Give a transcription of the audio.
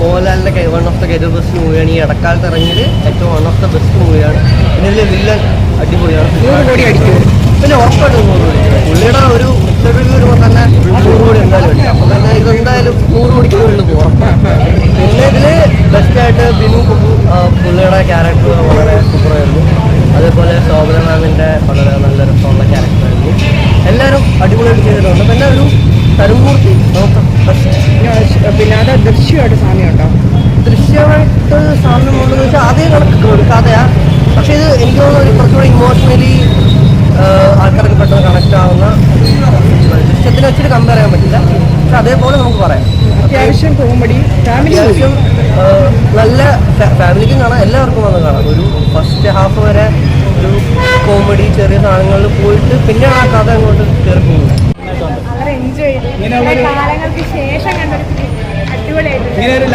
മോഹൻലാലിന്റെ one of the career best മൂവിയാണ് ഈ ഇടക്കാലത്ത് ഇറങ്ങിയത് ഏറ്റവും വൺ ഓഫ് ദ ബെസ്റ്റ് മൂവിയാണ് പിന്നെ ഇതിലെ വില്ലൻ അടിപൊളിയാണ്. പിന്നെ ഉറപ്പായിട്ടും നൂറ് കോടി പുള്ളിയുടെ ഒരു ഇന്റർവ്യൂ വരുമ്പോൾ തന്നെ നൂറ് കോടി എന്തായാലും ഉണ്ട് അപ്പോൾ തന്നെ ഇതെന്തായാലും നൂറ് കോടിക്ക് മുകളിൽ ഉറപ്പാണ്. പിന്നെ ഇതിൽ ബെസ്റ്റായിട്ട് ബിനു കുബു പുള്ളിയുടെ ക്യാരക്ടർ വളരെ സൂപ്പറായിരുന്നു അതേപോലെ ശോഭന മാമിന്റെ വളരെ നല്ല രസമുള്ള ക്യാരക്ടറായിരുന്നു എല്ലാവരും അടിപൊളിയായിട്ട് ചെയ്തിട്ടുണ്ട്. പിന്നെ ഒരു തരുമൂർത്തി പിന്നെ പിന്നെ അത് ദൃശ്യമായിട്ട് സാമ്യമുണ്ടോ? ദൃശ്യമായിട്ട് സാമ്യമുണ്ടെന്ന് വെച്ചാൽ അതേ കണക്ക് ഒരു കഥയാണ് പക്ഷേ ഇത് എനിക്ക് തോന്നുന്നു ഒരു കുറച്ചുകൂടി ഇമോഷണലി ആൾക്കാർക്ക് പെട്ടെന്ന് കണക്ട് ആവുന്ന ദൃശ്യത്തിനെ വെച്ചിട്ട് കമ്പയർ ചെയ്യാൻ പറ്റില്ല. പക്ഷെ അതേപോലെ നമുക്ക് പറയാം. അത്യാവശ്യം കോമഡി ഫാമിലി അത്യാവശ്യം നല്ല ഫാമിലിക്കും കാണാം എല്ലാവർക്കും വന്ന് കാണാം. ഒരു ഫസ്റ്റ് ഹാഫ് വരെ ഒരു കോമഡി ചെറിയ സാധനങ്ങളിൽ പോയിട്ട് പിന്നെ ആ കഥ അങ്ങോട്ട് കയറി പോകുന്നു വളരെ എൻജോയ് ചെയ്തു കാലങ്ങൾക്ക് ശേഷം കണ്ടൊരു